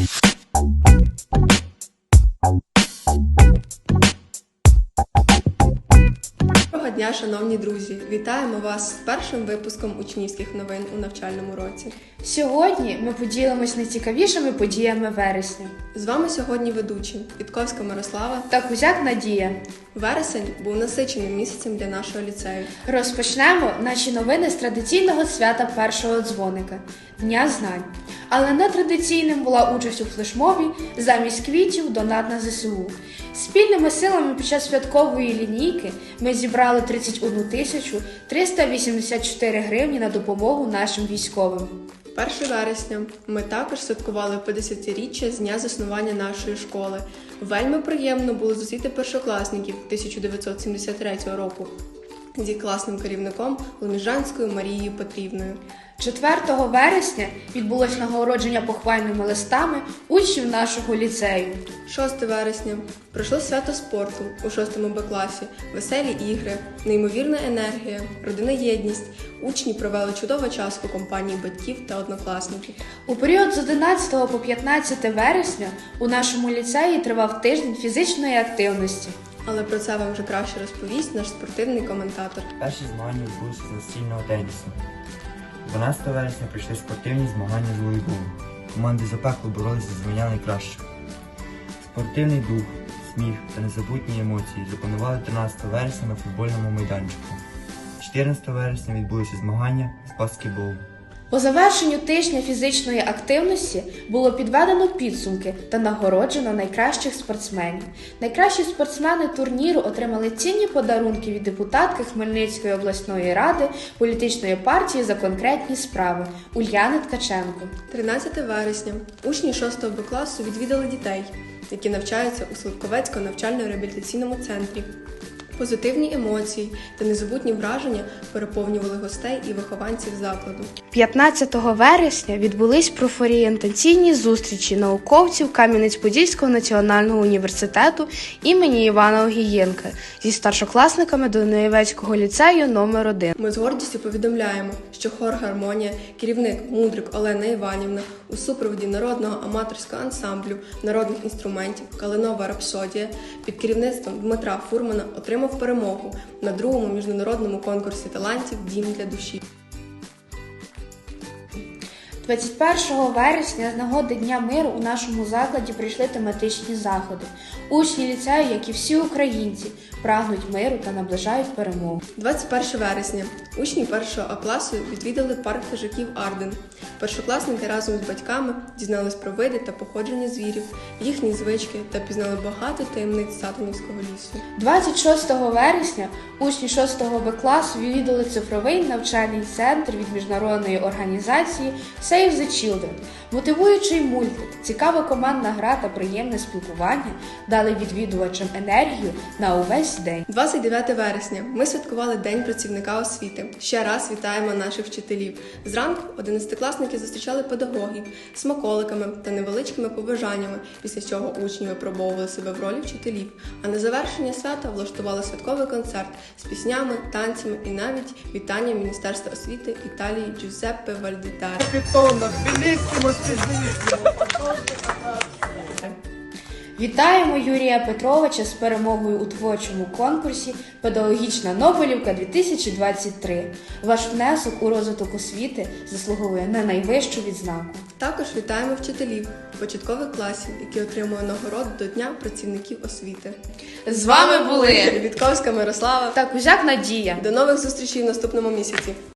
Down. Дня, шановні друзі! Вітаємо вас з першим випуском учнівських новин у навчальному році. Сьогодні ми поділимось найцікавішими подіями вересня. З вами сьогодні ведучі Підковська Мирослава. та Кузяк Надія. Вересень був насиченим місяцем для нашого ліцею. Розпочнемо наші новини з традиційного свята першого дзвоника Дня знань. Але нетрадиційним була участь у флешмобі замість квітів донат на ЗСУ. Спільними силами під час святкової лінійки ми зібрали 31 тисячу 384 гривні на допомогу нашим військовим. 1 вересня ми також святкували 50-річчя з дня заснування нашої школи. Вельми приємно було зустріти першокласників 1973 року зі класним керівником Ломіжанською Марією Петрівною. 4 вересня відбулось нагородження похвальними листами учнів нашого ліцею. 6 вересня пройшло свято спорту у 6 Б класі, веселі ігри, неймовірна енергія, родина єдність. Учні провели чудовий час у компанії батьків та однокласників. У період з 11 по 15 вересня у нашому ліцеї тривав тиждень фізичної активності. Але про це вам вже краще розповість наш спортивний коментатор. Перші змагання відбулися з настільного тенісу. 12 вересня прийшли спортивні змагання з волейболу. Команди запекло боролися за звання найкращих. Спортивний дух, сміх та незабутні емоції запанували 13 вересня на футбольному майданчику. 14 вересня відбулися змагання з баскетболу. По завершенню тижня фізичної активності було підведено підсумки та нагороджено найкращих спортсменів. Найкращі спортсмени турніру отримали цінні подарунки від депутатки Хмельницької обласної ради політичної партії за конкретні справи Ульяни Ткаченко. 13 вересня учні 6 Б класу відвідали дітей, які навчаються у Сладковецькому навчально-реабілітаційному центрі. Позитивні емоції та незабутні враження переповнювали гостей і вихованців закладу. 15 вересня відбулись профорієнтаційні зустрічі науковців Кам'янець-Подільського національного університету імені Івана Огієнка зі старшокласниками Доноєвецького ліцею номер 1 Ми з гордістю повідомляємо, що хор Гармонія, керівник Мудрик Олена Іванівна у супроводі народного аматорського ансамблю народних інструментів Калинова рапсодія під керівництвом Дмитра Фурмана отримав перемогу на другому міжнародному конкурсі талантів Дім для душі. 21 вересня з нагоди Дня миру у нашому закладі прийшли тематичні заходи. Учні ліцею, як і всі українці, прагнуть миру та наближають перемогу. 21 вересня учні першого А класу відвідали парк хижаків Арден. Першокласники разом з батьками дізнались про види та походження звірів, їхні звички та пізнали багато таємниць Сатанівського лісу. 26 вересня учні 6 Б класу відвідали цифровий навчальний центр від міжнародної організації Save the Children. Мотивуючий мультик, цікава командна гра та приємне спілкування дали відвідувачам енергію на увесь день. 29 вересня ми святкували День працівника освіти. Ще раз вітаємо наших вчителів. Зранку одинадцятикласники зустрічали педагогів смаколиками та невеличкими побажаннями, після чого учні випробовували себе в ролі вчителів. А на завершення свята влаштували святковий концерт з піснями, танцями і навіть вітанням Міністерства освіти Італії Джузеппе Вальдітари. Вітаємо Юрія Петровича з перемогою у творчому конкурсі Педагогічна Нобелівка 2023. Ваш внесок у розвиток освіти заслуговує на найвищу відзнаку. Також вітаємо вчителів початкових класів, які отримали нагороду до Дня працівників освіти. З вами були Вітковська Мирослава. та Кузяк Надія. До нових зустрічей в наступному місяці.